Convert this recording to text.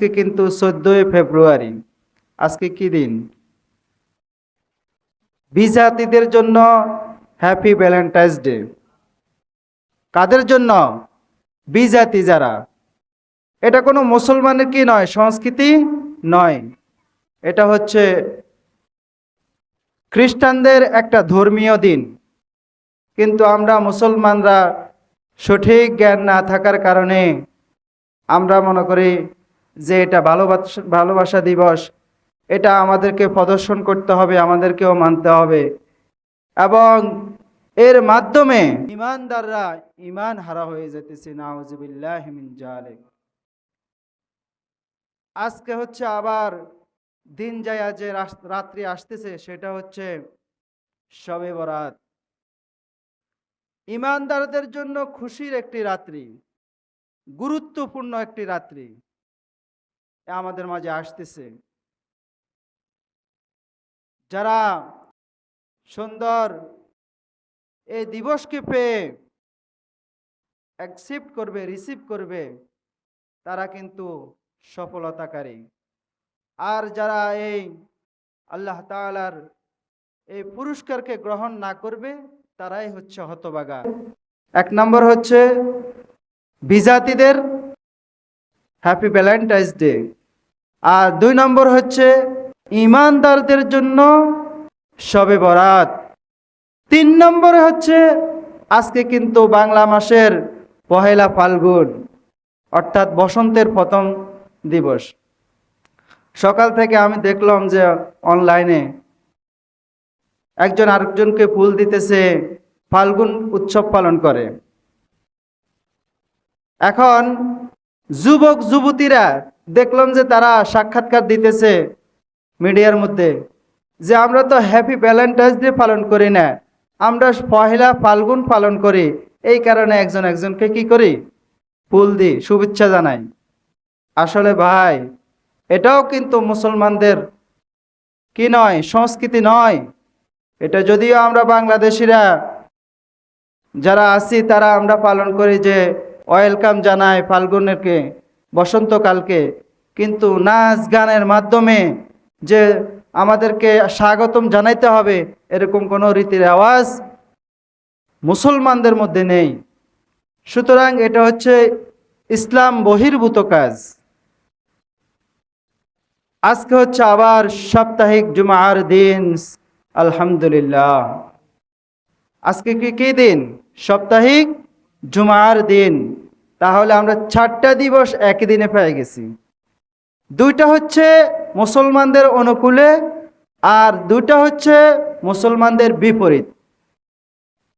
আজকে কিন্তু চোদ্দই ফেব্রুয়ারি। আজকে কি দিন? বিজাতিদের জন্য হ্যাপি ভ্যালেন্টাইন্স ডে কাদের জন্য? বিজাতি যারা। এটা কোনো মুসলমানের কি নয়, সংস্কৃতি নয়। এটা হচ্ছে খ্রিস্টানদের একটা ধর্মীয় দিন। কিন্তু আমরা মুসলমানরা সঠিক জ্ঞান না থাকার কারণে আমরা মনে করি যে এটা ভালোবাসা ভালোবাসা দিবস, এটা আমাদেরকে প্রদর্শন করতে হবে, আমাদেরকেও মানতে হবে। এবং এর মাধ্যমে ইমানদাররা ইমান হারা হয়ে যেতেছে নাউজুবিল্লাহ মিন জালিক আজকে হচ্ছে আবার দিন যায় যে রাত্রি আসতেছে, সেটা হচ্ছে শবে বরাত। ইমানদারদের জন্য খুশির একটি রাত্রি, গুরুত্বপূর্ণ একটি রাত্রি। আমাদের মাঝে আসতেছে। যারা সুন্দর এই দিবসকে পেয়ে অ্যাকসেপ্ট করবে রিসিভ করবে, তারা কিন্তু সফলতাকারী। আর যারা এই আল্লাহ তাআলার এই পুরস্কারকে গ্রহণ না করবে, তারাই হচ্ছে হতবাগা। এক নম্বর হচ্ছে বিজাতিদের হ্যাপি ভ্যালেন্টাইন্স ডে। আর দুই নম্বর হচ্ছে ইমানদারদের জন্য শবে বরাত। তিন নম্বর হচ্ছে আজকে কিন্তু বাংলা মাসের পহেলা ফাল্গুন, অর্থাৎ বসন্তের প্রথম দিবস। সকাল থেকে আমি দেখলাম যে অনলাইনে একজন আরেকজনকে ফুল দিতেছে, ফাল্গুন উৎসব পালন করে। এখন যুবক, যুবতীরা দেখলাম যে তারা সাক্ষাৎকার দিতেছে মিডিয়ার মধ্যে যে আমরা তো হ্যাপি ভ্যালেন্টাইন্স ডে পালন করি না, আমরা পহেলা ফাল্গুন পালন করি, এই কারণে একজন একজনকে কি করি? ফুল দিই, শুভেচ্ছা জানাই। আসলে ভাই, এটাও কিন্তু মুসলমানদের কি নয়, সংস্কৃতি নয়। এটা যদিও আমরা বাংলাদেশিরা যারা আছি তারা আমরা পালন করি যে ওয়েলকাম জানায় ফাল্গুনেরকে বসন্তকালকে। কিন্তু নাচ গানের মাধ্যমে যে আমাদেরকে স্বাগতম জানাইতে হবে, এরকম কোনো রীতির আওয়াজ মুসলমানদের মধ্যে নেই। সুতরাং এটা হচ্ছে ইসলাম বহির্ভূত কাজ। আজকে হচ্ছে আবার সাপ্তাহিক জুমার দিন, আলহামদুলিল্লাহ। আজকে কি কি দিন? সাপ্তাহিক জুমার দিন। তাহলে আমরা চারটা দিবস একই দিনে পেয়ে গেছি। দুইটা হচ্ছে মুসলমানদের অনুকূলে আর দুইটা হচ্ছে মুসলমানদের বিপরীত।